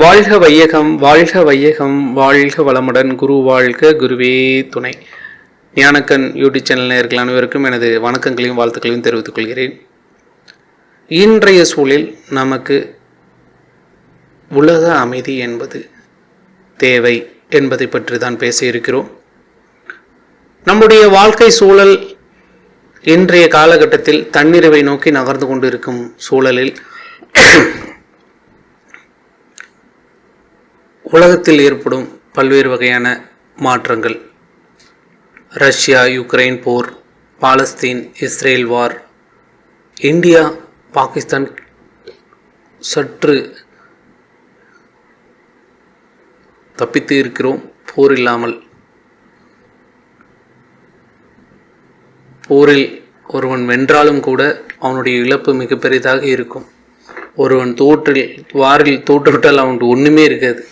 வாழ்க வையகம் வாழ்க வையகம் வாழ்க வளமுடன் குரு வாழ்க குருவே துணை. ஞானக்கன் யூடியூப் சேனல் நேர்கள் அனைவருக்கும் எனது வணக்கங்களையும் வாழ்த்துக்களையும் தெரிவித்துக் கொள்கிறேன். இன்றைய சூழலில் நமக்கு உலக அமைதி என்பது தேவை என்பதை பற்றி தான் பேச இருக்கிறோம். நம்முடைய வாழ்க்கை சூழல் இன்றைய காலகட்டத்தில் தன்னிறைவை நோக்கி நகர்ந்து கொண்டிருக்கும் சூழலில் உலகத்தில் ஏற்படும் பல்வேறு வகையான மாற்றங்கள். ரஷ்யா யுக்ரைன் போர் Palestine Israel war India Pakistan சற்று தப்பித்து இருக்கிறோம். போர் இல்லாமல். போரில் ஒருவன் வென்றாலும் கூட அவனுடைய இழப்பு மிக பெரிதாக இருக்கும். ஒருவன் தோற்றில் வாரில் தோற்றுவிட்டால் அவனுக்கு ஒன்றுமே இருக்காது.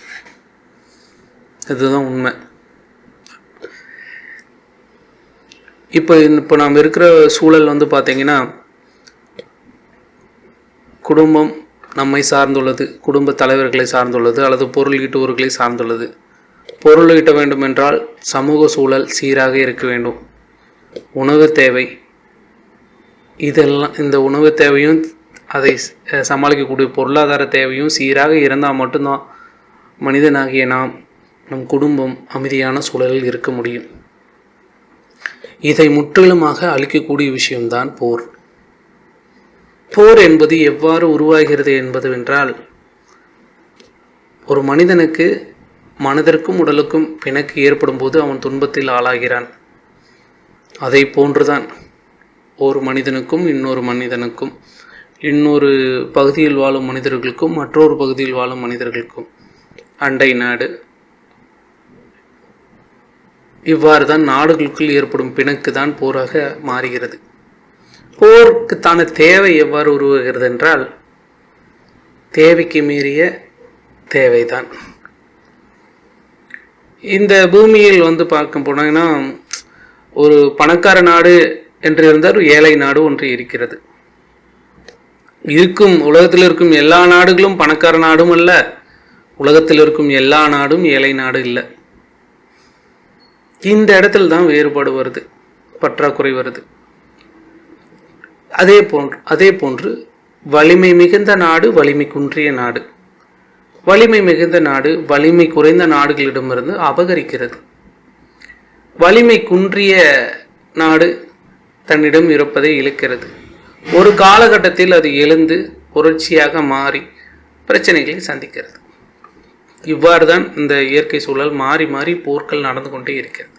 இதுதான் உண்மை. இப்போ இப்போ நாம் இருக்கிற சூழல் வந்து பார்த்தீங்கன்னா குடும்பம் நம்மை சார்ந்துள்ளது குடும்ப தலைவர்களை சார்ந்துள்ளது அல்லது பொருள் ஈட்டுவோர்களை சார்ந்துள்ளது. பொருள் ஈட்ட வேண்டுமென்றால் சமூக சூழல் சீராக இருக்க வேண்டும். உணவு தேவை. இதெல்லாம் இந்த உணவு தேவையும் அதை சமாளிக்கக்கூடிய பொருளாதார தேவையும் சீராக இருந்தால் மட்டும்தான் மனிதனாகிய நாம் நம் குடும்பம் அமைதியான சூழலில் இருக்க முடியும். இதை முற்றிலுமாக அழிக்கக்கூடிய விஷயம்தான் போர். போர் என்பது எவ்வாறு உருவாகிறது என்பதுவென்றால் ஒரு மனிதனுக்கு மனதிற்கும் உடலுக்கும் பிணக்கு ஏற்படும் போது அவன் துன்பத்தில் ஆளாகிறான். அதை போன்றுதான் ஒரு மனிதனுக்கும் இன்னொரு மனிதனுக்கும் இன்னொரு பகுதியில் வாழும் மனிதர்களுக்கும் மற்றொரு பகுதியில் வாழும் மனிதர்களுக்கும் அண்டை நாடு இவ்வாறு தான் நாடுகளுக்குள் ஏற்படும் பிணக்கு தான் போராக மாறுகிறது. போருக்குத்தான தேவை எவ்வாறு உருவாகிறது என்றால் தேவைக்கு மீறிய தேவைதான். இந்த பூமியில் வந்து பார்க்க போனாங்கன்னா ஒரு பணக்கார நாடு என்று இருந்தால் ஒரு ஏழை நாடு ஒன்று இருக்கிறது. இருக்கும் உலகத்தில் இருக்கும் எல்லா நாடுகளும் பணக்கார நாடும் அல்ல. உலகத்தில் இருக்கும் எல்லா நாடும் ஏழை நாடு இல்லை. இந்த இடத்துல தான் வேறுபாடு வருது பற்றாக்குறை வருது. அதே போன்று அதே போன்று வலிமை மிகுந்த நாடு வலிமை குன்றிய நாடு. வலிமை மிகுந்த நாடு வலிமை குறைந்த நாடுகளிடமிருந்து அபகரிக்கிறது. வலிமை குன்றிய நாடு தன்னிடம் இருப்பதை இழக்கிறது. ஒரு காலகட்டத்தில் அது எழுந்து புரட்சியாக மாறி பிரச்சனைகளை சந்திக்கிறது. இவ்வாறு தான் இந்த இயற்கை சூழல் மாறி மாறி போர்கள் நடந்து கொண்டே இருக்கிறது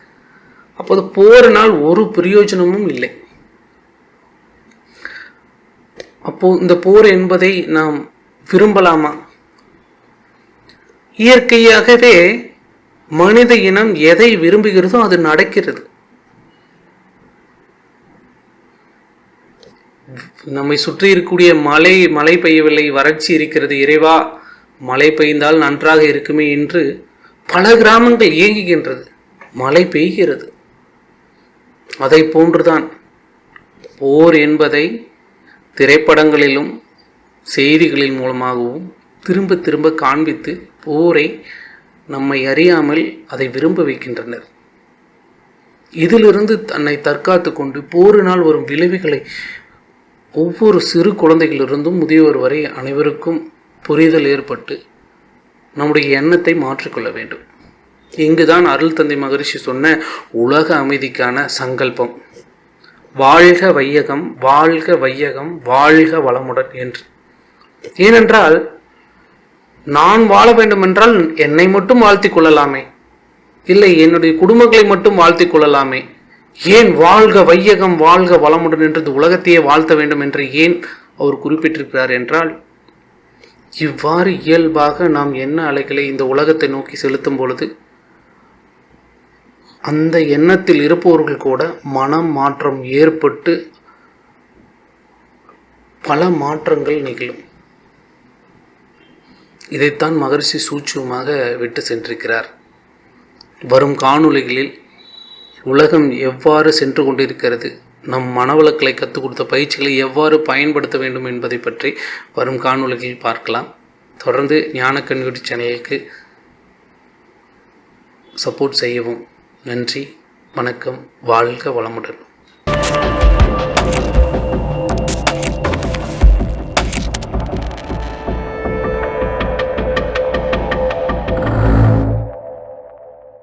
அப்போது போரினால் ஒரு பிரயோஜனமும் இல்லை. அப்போ இந்த போர் என்பதை நாம் விரும்பலாமா? இயற்கையாகவே மனித இனம் எதை விரும்புகிறதோ அது நடக்கிறது. நம்மை சுற்றி இருக்கக்கூடிய மழை மழை பெய்யவில்லை வறட்சி இருக்கிறது இறைவா மழை பெய்ந்தால் நன்றாக இருக்குமே என்று பல கிராமங்கள் இயங்குகின்றது மழை பெய்கிறது. அதை போன்றுதான் போர் என்பதை திரைப்படங்களிலும் செய்திகளின் மூலமாகவும் திரும்ப திரும்ப காண்பித்து போரை நம்மை அறியாமல் அதை விரும்ப வைக்கின்றனர். இதிலிருந்து தன்னை தற்காத்து கொண்டு போரினால் வரும் விளைவுகளை ஒவ்வொரு சிறு குழந்தைகளிலிருந்தும் முதியோர் வரை அனைவருக்கும் புரிதல் ஏற்பட்டு நம்முடைய எண்ணத்தை மாற்றிக்கொள்ள வேண்டும். இங்குதான் அருள் தந்தை மகரிஷி சொன்ன உலக அமைதிக்கான சங்கல்பம். வாழ்க வையகம் வாழ்க வையகம் வாழ்க வளமுடன் என்று. ஏனென்றால் நான் வாழ வேண்டுமென்றால் என்னை மட்டும் வாழ்த்திக் கொள்ளலாமே. இல்லை என்னுடைய குடும்பங்களை மட்டும் வாழ்த்திக் கொள்ளலாமே. ஏன் வாழ்க வையகம் வாழ்க வளமுடன் என்றது உலகத்தையே வாழ்த்த வேண்டும் என்று ஏன் அவர் குறிப்பிட்டிருக்கிறார் என்றால் இவ்வாறு இயல்பாக நாம் எண்ண அலைகளை இந்த உலகத்தை நோக்கி செலுத்தும் பொழுது அந்த எண்ணத்தில் இருப்பவர்கள் கூட மனம் மாற்றம் ஏற்பட்டு பல மாற்றங்கள் நிகழும். இதைத்தான் மகரிஷி சூட்சமாக விட்டு சென்றிருக்கிறார். வரும் காணொளிகளில் உலகம் எவ்வாறு சென்று கொண்டிருக்கிறது நம் மனவளக்கலை கற்றுக் கொடுத்த பயிற்சிகளை எவ்வாறு பயன்படுத்த வேண்டும் என்பதை பற்றி வரும் காணொலிகளில் பார்க்கலாம். தொடர்ந்து ஞானக்கண் யூடியூப் சேனலுக்கு சப்போர்ட் செய்யவும். நன்றி வணக்கம் வாழ்க வளமுடன்.